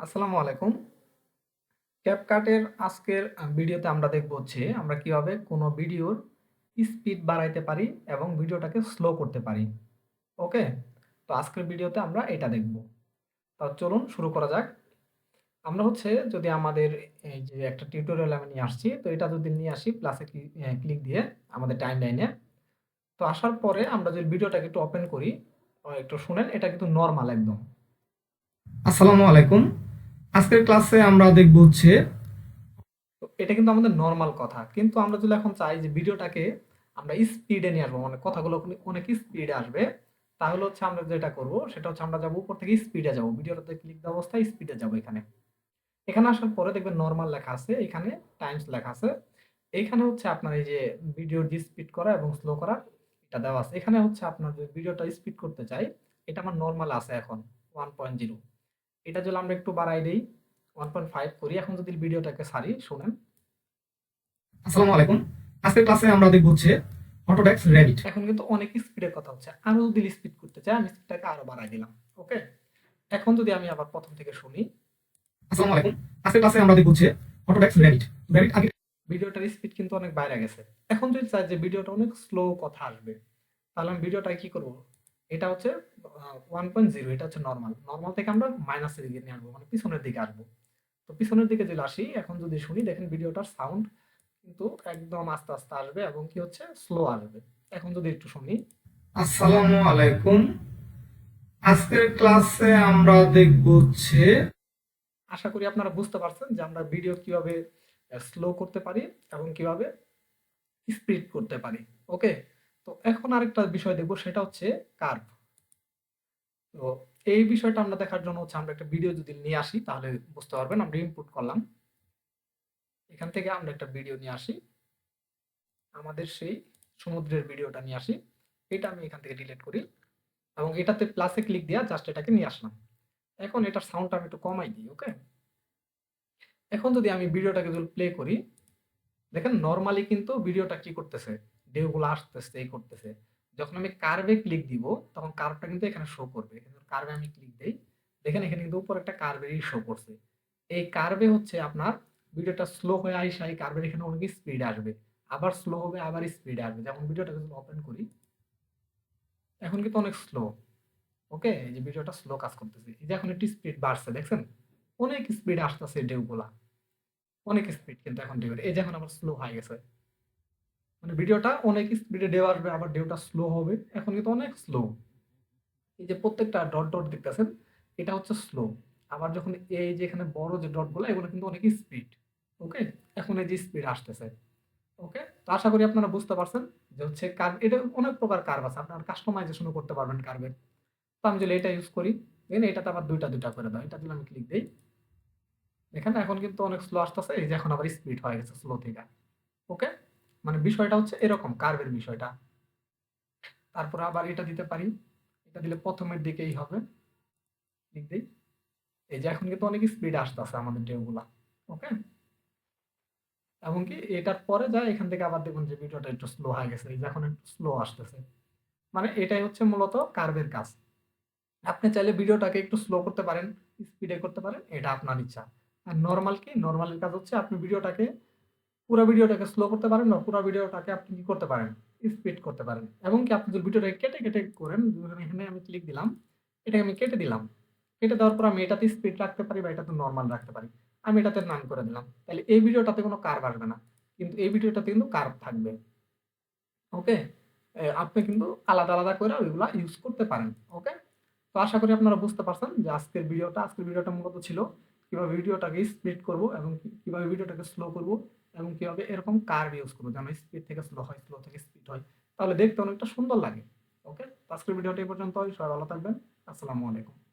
আসসালামু আলাইকুম। ক্যাপকাটের আজকের ভিডিওতে আমরা দেখব হচ্ছে আমরা কীভাবে কোনো ভিডিওর স্পিড বাড়াইতে পারি এবং ভিডিওটাকে স্লো করতে পারি। ওকে? তো আজকের ভিডিওতে আমরা এটা দেখব। তো চলুন শুরু করা যাক। আমরা হচ্ছে যদি আমাদের এই যে একটা টিউটোরিয়াল আমি নিয়ে আসছি, তো এটা যদি নিয়ে আসি প্লাসে ক্লিক দিয়ে আমাদের টাইমলাইনে। তো আসার পরে আমরা যদি ভিডিওটাকে একটু ওপেন করি, একটু শুনেন এটা কিন্তু নর্মাল একদম। আসসালামু আলাইকুম আজকের ক্লাসে আমরা দেখব হচ্ছে এটা কিন্তু আমাদের নর্মাল কথা। কিন্তু আমরা যদি এখন চাই যে ভিডিওটাকে আমরা স্পিডে নিয়ে আসব। মানে কথাগুলো অনে অনেক স্পিডে আসবে। তাহলে হচ্ছে আমরা যেটা করব সেটা হচ্ছে আমরা যাব উপর থেকে স্পিডে যাব। ভিডিওটাতে ক্লিক দেওয়া অবস্থায় স্পিডে যাব এখানে। এখানে আসার পরে দেখবেন নর্মাল লেখা আছে। এখানে টাইমস লেখা আছে। এইখানে হচ্ছে আপনার এই যে ভিডিওর যে স্পিড করা এবং স্লো করা এটা দেওয়া আছে। এখানে হচ্ছে আপনার যদি ভিডিওটা স্পিড করতে চাই, এটা আমার নর্মাল আছে এখন 1.0 এটা যদি আমরা একটু বাড়াই দেই 1.5 করি। এখন যদি ভিডিওটাকে সারি শোনেন আসসালামু আলাইকুম আজকের ক্লাসে আমরা দেখব হচ্ছে অটোডেস্ক রেডিট এখন কিন্তু অনেক স্পিডের কথা হচ্ছে। আরও যদি স্পিড করতে চাই আমি স্পিডটাকে আরও বাড়াই দিলাম। ওকে? এখন যদি আমি আবার প্রথম থেকে শুনি। আসসালামু আলাইকুম আজকের ক্লাসে আমরা দেখব হচ্ছে অটোডেস্ক রেডিট রেডিট আগে ভিডিওটার স্পিড কিন্তু অনেক বাইরে গেছে। এখন যদি চাই যে ভিডিওটা অনেক স্লো কথা আসবে, তাহলে আমি ভিডিওটা কি করব? এটা হচ্ছে ওয়ান পয়েন্ট জিরো এটা হচ্ছে নর্মাল নর্মাল থেকে আমরা মাইনাসের দিকে নিয়ে আসব। মানে পিছনের দিকে আসব। তো পিছনের দিকে যদি আসি, এখন যদি শুনি দেখেন ভিডিওটার সাউন্ড কিন্তু একদম আস্তে, আস্তে আসবে এবং কি হচ্ছে স্লো আসবে। এখন যদি একটু শুনি। আসসালামু আলাইকুম আজকের ক্লাসে আমরা দেখব হচ্ছে আশা করি আপনারা বুঝতে পারছেন যে আমরা ভিডিও কীভাবে স্লো করতে পারি এবং কীভাবে স্পিড করতে পারি। ওকে? এখন আরেকটা বিষয় দেখব সেটা হচ্ছে কার্ভ। তো এই বিষয়টা আমরা দেখার জন্য হচ্ছে আমরা একটা ভিডিও যদি নিয়ে আসি তাহলে বুঝতে পারবেন। আমরা ইনপুট করলাম। এখান থেকে আমরা একটা ভিডিও নিয়ে আসি। আমাদের সেই সমুদ্রের ভিডিওটা নিয়ে আসি। এটা আমি এখান থেকে ডিলিট করি। এবং এটাতে প্লাসে ক্লিক দিয়া জাস্ট এটাকে নিয়ে আসলাম। এখন এটার সাউন্ডটা আমি একটু কমাই দিই। ওকে? এখন যদি আমি ভিডিওটাকে যদি প্লে করি, দেখেন নর্মালি কিন্তু ভিডিওটা কি করতেছে? ঢেউগুলো আসতেছে, এই করতেছে। যখন আমি কার্ভে ক্লিক দিব, তখন কার্ভটা কিন্তু এখানে শো করবে। কার্ভে আমি ক্লিক দেই। দেখেন এখানে কিন্তু উপরে একটা কার্ভেরই শো করছে। এই কার্ভে হচ্ছে আপনার ভিডিওটা স্লো হয়ে আইসা এই কার্ভের এখানে অনেক স্পিড আসবে। আবার স্লো হবে, আবার স্পিডে আসবে। যেমন ভিডিওটা যদি ওপেন করি এখন কিন্তু অনেক স্লো। ওকে? এই যে ভিডিওটা স্লো কাজ করতেছে। এই যে এখন একটু স্পিড বাড়ছে দেখছেন? অনেক স্পিড আসতেছে ঢেউগুলা। অনেক স্পিড কিন্তু এখন ঢেউের। এই যে এখন আবার স্লো হয়ে গেছে। মানে ভিডিওটা অনেক স্পিডে ঢেউ আসবে, আবার ঢেউটা স্লো হবে। এখন কিন্তু অনেক স্লো। এই যে প্রত্যেকটা ডট, ডট দেখতেছেন, এটা হচ্ছে স্লো। আবার যখন এই যে এখানে বড় যে ডটগুলা এগুলো কিন্তু অনেক স্পিড। ওকে? এখন এই যে স্পিড আসতেছে। ওকে? তো আশা করি আপনারা বুঝতে পারছেন যে হচ্ছে কার্ভ এটা অনেক প্রকার কার্ভ আছে। আপনারা কাস্টমাইজেশন ও করতে পারবেন কার্ভের। তো আমি যদি এটা ইউজ করি, দেখেন এটাতে আবার দুইটা দুইটা করে দাও। এটা যদি আমি ক্লিক দেই। এখানে এখন কিন্তু অনেক স্লো আসতেছে। এই যে এখন আবার স্পিড হয়ে গেছে স্লো থেকে। ওকে? মানে বিষয়টা হচ্ছে এরকম কার্ভের বিষয়টা। তারপর আবার এটা দিতে পারি। এটা দিলে প্রথমের দিকেই হবে। ক্লিক দেই। এই যে এখন কিন্তু অনেক স্পিড আসতেছে আমাদের ঢেউগুলা। ওকে? এবং কি এটার পরে যায় এখান থেকে আবার দেখুন যে ভিডিওটা একটু স্লো হয়ে গেছে। এই যে এখন একটু স্লো আসতেছে। মানে এটাই হচ্ছে মূলত কার্ভের কাজ। আপনি চাইলে ভিডিওটাকে একটু স্লো করতে পারেন, স্পিডে করতে পারেন। এটা আপনার ইচ্ছা। আর নর্মাল কি? নর্মালের কাজ হচ্ছে আপনি ভিডিওটাকে পুরা ভিডিওটাকে স্লো করতে পারেন বা পুরা ভিডিওটাকে আপনি কি করতে পারেন? স্পিড করতে পারেন। এবং কি আপনি যদি ভিডিওটাকে কেটে, কেটে করেন, এখানে আমি ক্লিক দিলাম। এটাকে আমি কেটে দিলাম। কেটে দেওয়ার পর আমি এটাতে স্পিড রাখতে পারি বা এটাতে নরমাল রাখতে পারি। আমি এটাতে নান করে দিলাম। তাহলে এই ভিডিওটাতে কোনো কার্ভ আসবে না। কিন্তু এই ভিডিওটাতে কিন্তু কার্ভ থাকবে। ওকে? আপনি কিন্তু আলাদা, আলাদা করে ওইগুলা ইউজ করতে পারেন। ওকে? তো আশা করি আপনারা বুঝতে পারছেন যে আজকের ভিডিওটা আজকের ভিডিওটা মূলত ছিল কীভাবে ভিডিওটাকে স্পিড করব এবং কীভাবে ভিডিওটাকে স্লো করব এবং কি হবে এরকম কার্ভ ইউজ করব যেন স্পিড থেকে স্লো হয়, স্লো থেকে স্পিড হয়। তাহলে দেখতে অনেকটা সুন্দর লাগে। ওকে? আজকের ভিডিওটি পর্যন্ত। সবাই ভালো থাকবেন। আসসালামু আলাইকুম।